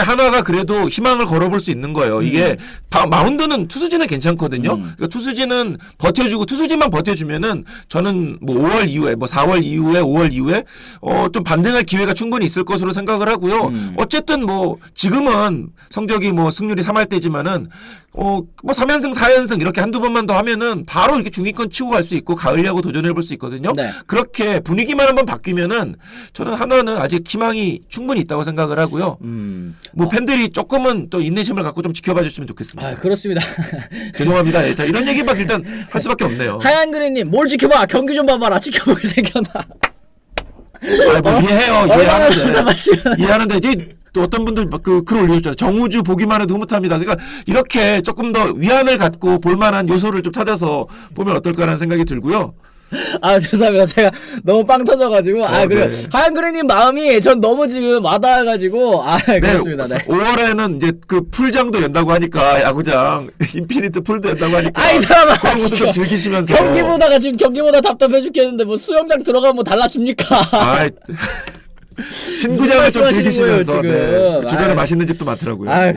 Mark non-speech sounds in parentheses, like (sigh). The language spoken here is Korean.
한화가 그래도 희망을 걸어볼 수 있는 거예요. 이게 바- 마운드는 투수진은 괜찮거든요. 음. 그러니까 투수진은 버텨주고 투수진만 버텨주면은 저는 뭐 5월 이후에 뭐 4월 이후에 5월 이후에 어 좀 반등할 기회가 충분히 있을 것으로 생각을 하고요. 음. 어쨌든 뭐 지금은 성적이 뭐 승률이 3할 때지만은 어 뭐 3연승 4연승 이렇게 한두 번만 더 하면은 바로 이렇게 중위권 치고 갈 수 있고 가을 야구 도전해 볼 수 있거든요. 네. 그렇게 분위기만 한번 바뀌면은 저는 한화는 아직 희망이 충분히 있다고 생각을 하고요. 음. 뭐 팬들이 조금은 또 인내심을 갖고 좀 지켜봐 주시면 좋겠습니다. 아 그렇습니다. (laughs) 죄송합니다. 예, 자 이런 얘기밖에 일단 (laughs) 할 수밖에 없네요. 하얀 그린님 뭘 지켜봐 경기 좀 봐봐라 지켜보게 생겼나. 아, 뭐 이해해요. 얼마나 이해하는데. 이해하는데 이제 또 어떤 분들 막그 글을 올려주잖아요. 정우주 보기만 해도 흐뭇합니다. 그러니까 이렇게 조금 더 위안을 갖고 볼만한 요소를 좀 찾아서 보면 어떨까라는 생각이 들고요. (laughs) 아 죄송합니다 제가 너무 빵 터져가지고 아 어, 그래 네. 하얀 그린님 마음이 전 너무 지금 와닿아가지고 아 그렇습니다 네. 5월에는 이제 그 풀장도 연다고 하니까 야구장 (laughs) 인피니트 풀도 연다고 하니까 아이 사람아 그런 것도 즐기시면서 경기 보다가 지금 경기 보다 답답해 죽겠는데 뭐 수영장 들어가면 뭐 달라집니까? 아 신구장을 좀 거예요, 즐기시면서 지금. 네. 주변에 아이. 맛있는 집도 많더라고요. 아